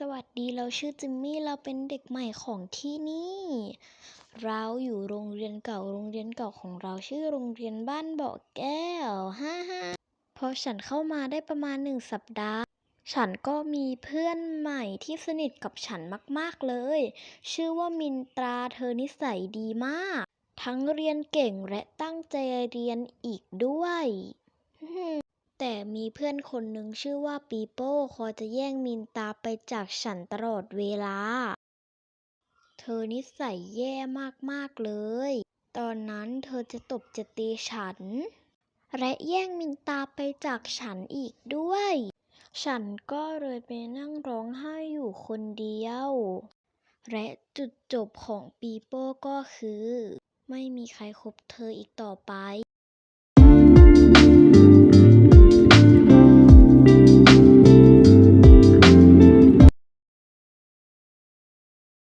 สวัสดีเราชื่อจิมมี่เราเป็นเด็กใหม่ของที่นี่ เราอยู่โรงเรียนเก่าโรงเรียนเก่าของเราชื่อโรงเรียนบ้านเบาะแก้วฮ่าฮ่าพอฉันเข้ามาได้ประมาณหนึ่งสัปดาห์ ฉันก็มีเพื่อนใหม่ที่สนิทกับฉันมากๆเลย ชื่อว่ามินตราเธอนิสัยดีมาก ทั้งเรียนเก่งและตั้งใจเรียนอีกด้วย มีเพื่อนคนหนึ่งชื่อว่าปีโป้คอยจะแย่งมินตาไปจากฉันตลอดเวลา เธอนิสัยแย่มากๆเลย ตอนนั้นเธอจะตบจะตีฉัน และแย่งมินตาไปจากฉันอีกด้วย ฉันก็เลยไปนั่งร้องไห้อยู่คนเดียว และจุดจบของปีโป้ก็คือ ไม่มีใครคบเธออีกต่อไป